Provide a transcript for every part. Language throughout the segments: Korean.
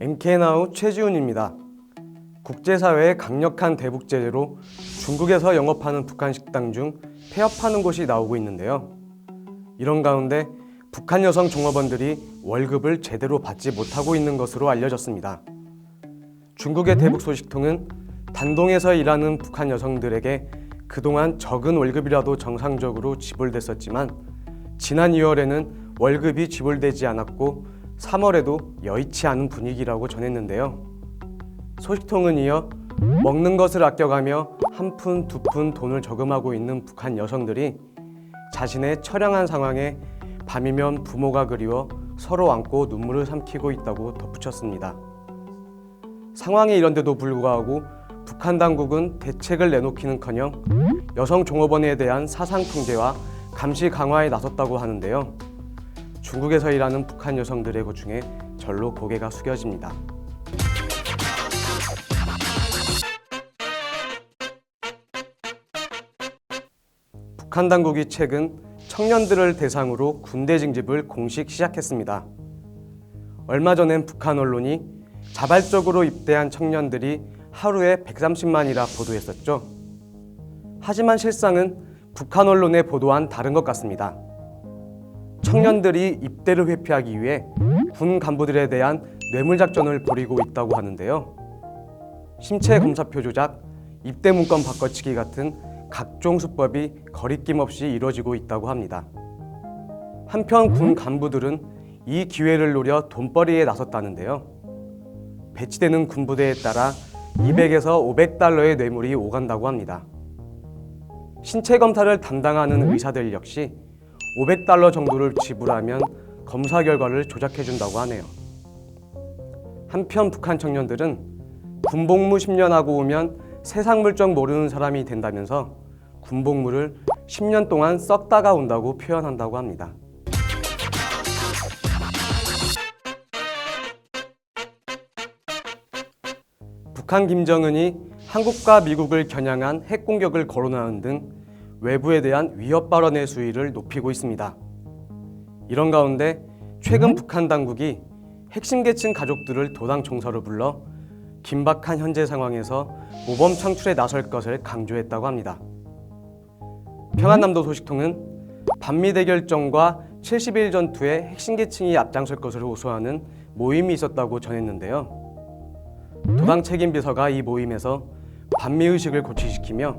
NK나우 최지훈입니다. 국제사회의 강력한 대북 제재로 중국에서 영업하는 북한 식당 중 폐업하는 곳이 나오고 있는데요. 이런 가운데 북한 여성 종업원들이 월급을 제대로 받지 못하고 있는 것으로 알려졌습니다. 중국의 대북 소식통은 단동에서 일하는 북한 여성들에게 그동안 적은 월급이라도 정상적으로 지불됐었지만 지난 2월에는 월급이 지불되지 않았고 3월에도 여의치 않은 분위기라고 전했는데요. 소식통은 이어 먹는 것을 아껴가며 한 푼, 두 푼 돈을 저금하고 있는 북한 여성들이 자신의 처량한 상황에 밤이면 부모가 그리워 서로 안고 눈물을 삼키고 있다고 덧붙였습니다. 상황이 이런데도 불구하고 북한 당국은 대책을 내놓기는커녕 여성 종업원에 대한 사상 통제와 감시 강화에 나섰다고 하는데요. 중국에서 일하는 북한 여성들의 고충에 절로 고개가 숙여집니다. 북한 당국이 최근 청년들을 대상으로 군대 징집을 공식 시작했습니다. 얼마 전엔 북한 언론이 자발적으로 입대한 청년들이 하루에 130만이라 보도했었죠. 하지만 실상은 북한 언론의 보도와는 다른 것 같습니다. 청년들이 입대를 회피하기 위해 군 간부들에 대한 뇌물 작전을 벌이고 있다고 하는데요. 신체 검사표 조작, 입대 문건 바꿔치기 같은 각종 수법이 거리낌 없이 이루어지고 있다고 합니다. 한편 군 간부들은 이 기회를 노려 돈벌이에 나섰다는데요. 배치되는 군부대에 따라 200에서 500달러의 뇌물이 오간다고 합니다. 신체 검사를 담당하는 의사들 역시 500달러 정도를 지불하면 검사 결과를 조작해 준다고 하네요. 한편 북한 청년들은 군복무 10년 하고 오면 세상 물정 모르는 사람이 된다면서 군복무를 10년 동안 썩다가 온다고 표현한다고 합니다. 북한 김정은이 한국과 미국을 겨냥한 핵 공격을 거론하는 등 외부에 대한 위협 발언의 수위를 높이고 있습니다. 이런 가운데 최근 북한 당국이 핵심 계층 가족들을 도당 총서로 불러 긴박한 현재 상황에서 모범 창출에 나설 것을 강조했다고 합니다. 평안남도 소식통은 반미 대결전과 70일 전투에 핵심 계층이 앞장설 것을 호소하는 모임이 있었다고 전했는데요. 도당 책임 비서가 이 모임에서 반미 의식을 고취시키며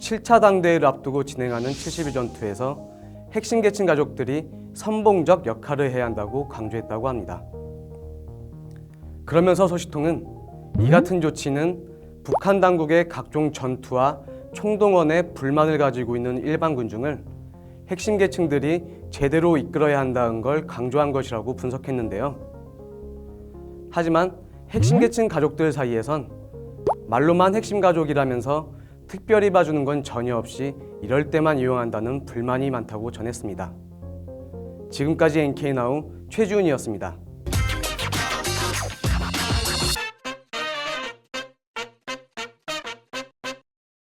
7차 당대회를 앞두고 진행하는 70일 전투에서 핵심 계층 가족들이 선봉적 역할을 해야 한다고 강조했다고 합니다. 그러면서 소식통은 이 같은 조치는 북한 당국의 각종 전투와 총동원에 불만을 가지고 있는 일반 군중을 핵심 계층들이 제대로 이끌어야 한다는 걸 강조한 것이라고 분석했는데요. 하지만 핵심 계층 가족들 사이에선 말로만 핵심 가족이라면서 특별히 봐주는 건 전혀 없이 이럴 때만 이용한다는 불만이 많다고 전했습니다. 지금까지 NK나우 최지훈이었습니다.